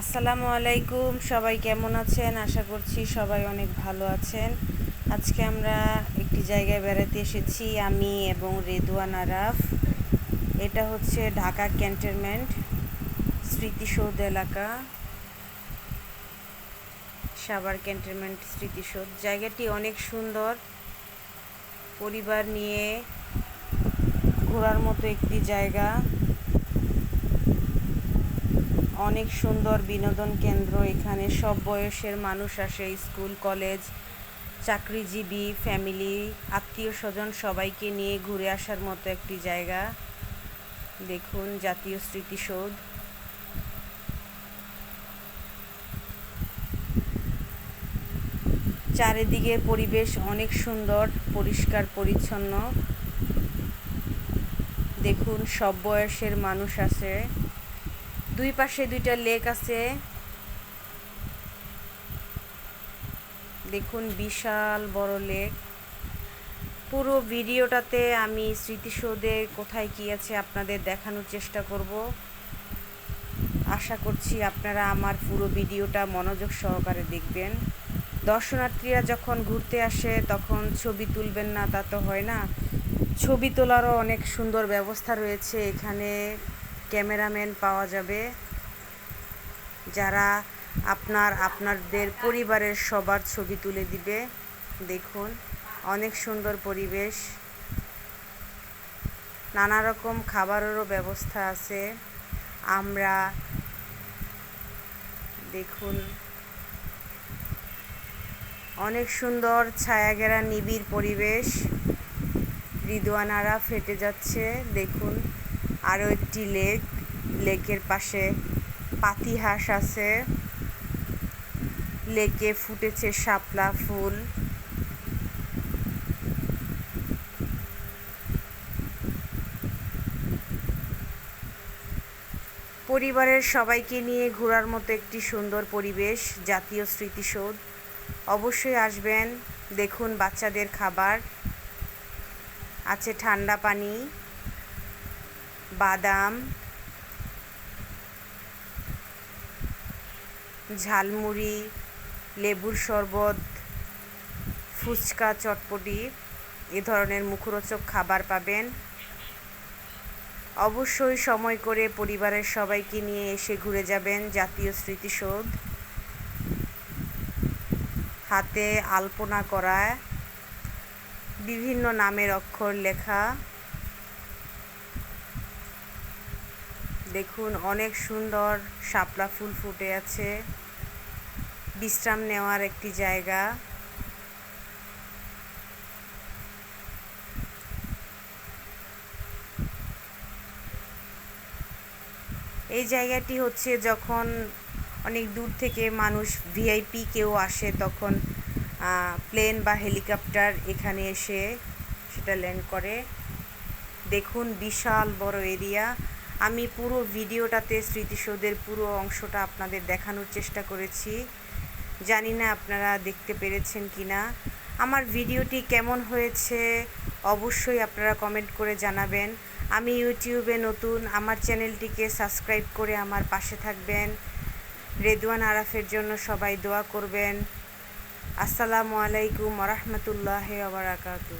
আসসালামু আলাইকুম, সবাই কেমন আছেন? আশা করছি সবাই অনেক ভালো আছেন। আজকে আমরা একটি জায়গায় বেড়াতে এসেছি, আমি এবং রেদওয়ান আরাফ। এটা হচ্ছে ঢাকা ক্যান্টনমেন্ট স্মৃতিসৌধ এলাকা। সাভার ক্যান্টনমেন্ট স্মৃতিসৌধ। জায়গাটি অনেক সুন্দর। পরিবার নিয়ে ঘোরার মতো একটি জায়গা। অনেক সুন্দর বিনোদন কেন্দ্র। এখানে সব বয়সের মানুষ আসে, স্কুল, কলেজ, চাকরিজীবী, ফ্যামিলি আত্মীয় স্বজন সবাইকে নিয়ে ঘুরে আসার মতো একটি জায়গা। দেখুন জাতীয় স্মৃতিসৌধ। চারিদিকের পরিবেশ অনেক সুন্দর, পরিষ্কার, পরিচ্ছন্ন। দেখুন সব বয়সের মানুষ আছে দুই পাশে দুইটা লেক আছে। দেখুন, বিশাল বড় লেক। পুরো ভিডিওটাতে আমি স্মৃতিসৌধে কোথায় কি আছে আপনাদের দেখানোর চেষ্টা করব। আশা করছি আপনারা আমার পুরো ভিডিওটা মনোযোগ সহকারে দেখবেন। দর্শনার্থীরা যখন ঘুরতে আসে, তখন ছবি তুলবেন না, তা তো হয় না। ছবি তোলারও অনেক সুন্দর ব্যবস্থা রয়েছে এখানে। ক্যামেরাম্যান পাওয়া যাবে। যারা আপনার, আপনাদের পরিবারের সবার ছবি তুলে দিবে। দেখুন, অনেক সুন্দর পরিবেশ। নানা রকম খাবারেরও ব্যবস্থা আছে। আমরা দেখুন, অনেক সুন্দর ছায়াঘেরা নিবিড় পরিবেশ। রিদওয়ানারা ফেটে যাচ্ছে, দেখুন। আরও একটি লেক। লেকের পাশে পাতিহাঁস আছে। লেকে ফুটেছে শাপলা ফুল। পরিবারের সবাইকে নিয়ে ঘোরার মতো একটি সুন্দর পরিবেশ, জাতীয় স্মৃতিসৌধ। অবশ্যই আসবেন, দেখুন বাচ্চাদের খাবার। আছে ঠান্ডা পানি। বাদাম, ঝালমুড়ি, লেবুর শরবত, ফুচকা, চটপটি, এ ধরনের মুখরোচক খাবার পাবেন। অবশ্যই সময় করে পরিবারের সবাইকে নিয়ে এসে ঘুরে যাবেন জাতীয় স্মৃতিসৌধ। হাতে আলপনা করা, বিভিন্ন নামের অক্ষর লেখা। দেখুন, অনেক সুন্দর শাপলা ফুল ফুটে আছে। বিশ্রাম নেওয়ার একটি জায়গা। এই জায়গাটি হচ্ছে যখন অনেক দূর থেকে মানুষ ভিআইপি কেউ আসে, তখন প্লেন বা হেলিকপ্টার এখানে এসে সেটা ল্যান্ড করে। দেখুন, বিশাল বড় এরিয়া। আমি পুরো ভিডিওটাতে স্মৃতিসৌধের পুরো অংশটা আপনাদের দেখানোর চেষ্টা করেছি। জানি না আপনারা দেখতে পেরেছেন কি না আমার ভিডিওটি কেমন হয়েছে অবশ্যই আপনারা কমেন্ট করে জানাবেন। আমি ইউটিউবে নতুন, আমার চ্যানেলটিকে সাবস্ক্রাইব করে আমার পাশে থাকবেন। রেদওয়ান আরাফের জন্য সবাই দোয়া করবেন। আসসালামু আলাইকুম রহমতুল্লাহ আবরাকাতু